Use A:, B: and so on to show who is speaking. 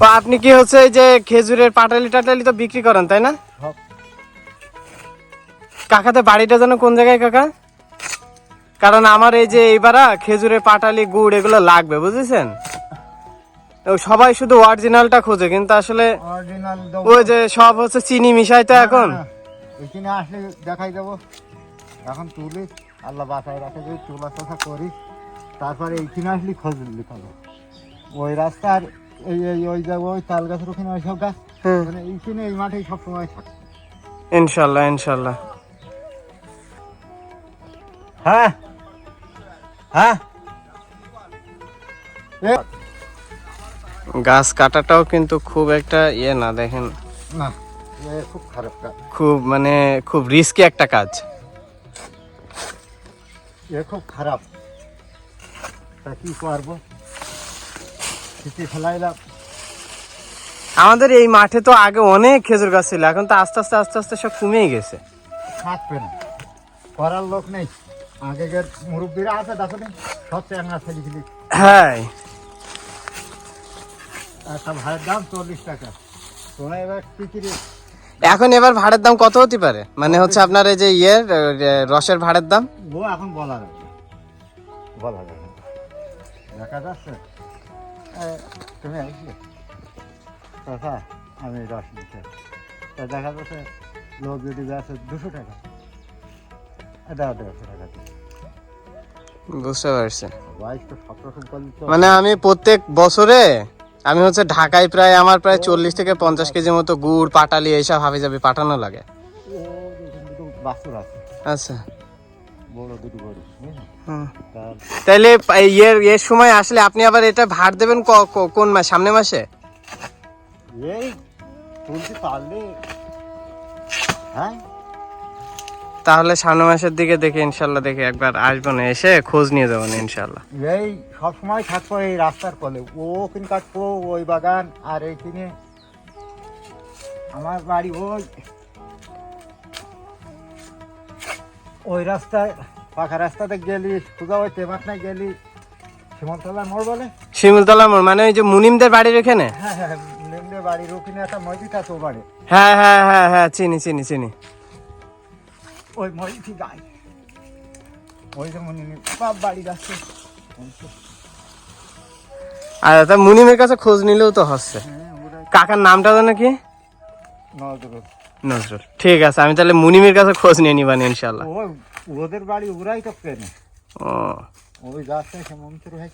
A: ও আপনি কি হচ্ছে এই যে খেজুরের পাটালি টাটালি তো বিক্রি করেন তাই না? কাকাতে বাড়িটা যেন কোন জায়গায় কাকা? কারণ আমার এই যে এইবারা খেজুরের পাটালি গুড় এগুলো লাগবে বুঝেছেন? সবাই শুধু অরিজিনালটা খোঁজে কিন্তু আসলে ওই যে সব হচ্ছে চিনি মিশাই তো এখন।
B: এখানে আসলে দেখাই দেবো। এখন তুলি আল্লাহ বাসায় রাখে যদি তোলা করি তারপরে এইখানে আসলে খোঁজ লিখাবো ওই রাস্তার এই এই ওই ওই তাল গাছের ওখানে ওই সব গাছ? মানে এইখানে এই মাঠেই সব সময় থাকে।
A: ইনশাল্লাহ ইনশাল্লাহ।
B: হ্যাঁ। হ্যাঁ।
A: গাছ কাটাটাও কিন্তু খুব একটা ইয়ে না দেখেন।
B: না খুব খারাপ কাজ।
A: খুব মানে খুব রিস্কি একটা কাজ।
B: এ খুব খারাপ। তা কি ফেলাইলাম
A: আমাদের এই মাঠে তো আগে অনেক খেজুর গাছ ছিল এখন তো আস্তে আস্তে আস্তে আস্তে সব কমেই গেছে।
B: থাকবে না। করার লোক নেই। আগেকার মুরব্বীরা আছে দেখো সব চ্যাংরা
A: হ্যাঁ।
B: একটা দাম চল্লিশ টাকা। তোমরা এবার পিকিরে
A: এখন এবার ভাড়ের দাম কত হতে পারে? মানে হচ্ছে আপনার এই যে ইয়ের রসের ভাড়ের দাম?
B: ও এখন বলা যাবে বলা যাবে দেখা যাচ্ছে। তুমি আসলে কথা আমি রস নিতে তা দেখা যাচ্ছে লোক যদি বেছে দুশো টাকা। দাও দেড়শো টাকা
A: বুঝতে পারছি। মানে আমি প্রত্যেক বছরে আমি হচ্ছে ঢাকায় প্রায় আমার প্রায় চল্লিশ থেকে পঞ্চাশ কেজি মতো গুড় পাটালি এইসব হাবি যাবি পাঠানো লাগে।
B: আছে।
A: আচ্ছা। তাইলে ইয়ের এর সময় আসলে আপনি আবার এটা ভাড় দেবেন কোন মাস? সামনে মাসে?
B: এই পারলে হ্যাঁ?
A: তাহলে সামনে মাসের দিকে দেখে ইনশাল্লাহ দেখে একবার আসব না এসে খোঁজ নিয়ে যাবেন ইনশাল্লাহ।
B: এই সব সময় থাকব এই রাস্তার কলে। ও ওখানে কাটবো ওই বাগান আর এইখানে আমার বাড়ি ওই। ওই রাস্তায় পাকা রাস্তাতে গেলি সোজা ওই তেমাটনায় গেলি সীমন্তলার মোড় বলে?
A: শিমুলতলা মোড় মানে ওই যে মুনিমদের বাড়ির ওখানে
B: হ্যাঁ হ্যাঁ নিমদের বাড়ির ওখানে একটা মসজিদ আছে ও বাড়ি
A: হ্যাঁ হ্যাঁ হ্যাঁ হ্যাঁ চিনি চিনি চিনি।
B: ওই মসজিদ গাই ওই যে মনে বাপ বাড়ি যাচ্ছে।
A: আর তা মুনিমের কাছে খোঁজ নিলেও তো হচ্ছে।
B: হ্যাঁ
A: কাকার নামটা জানো কি
B: নজরুল।
A: নজরুল। ঠিক আছে আমি তাহলে মুনিমের কাছে খোঁজ নিয়ে নিবানি ইনশাল্লাহ
B: ওদের বাড়ি ওরাই তো কেনে।
A: ও।
B: ওই রাস্তায় সে মন্ত্র ভাই।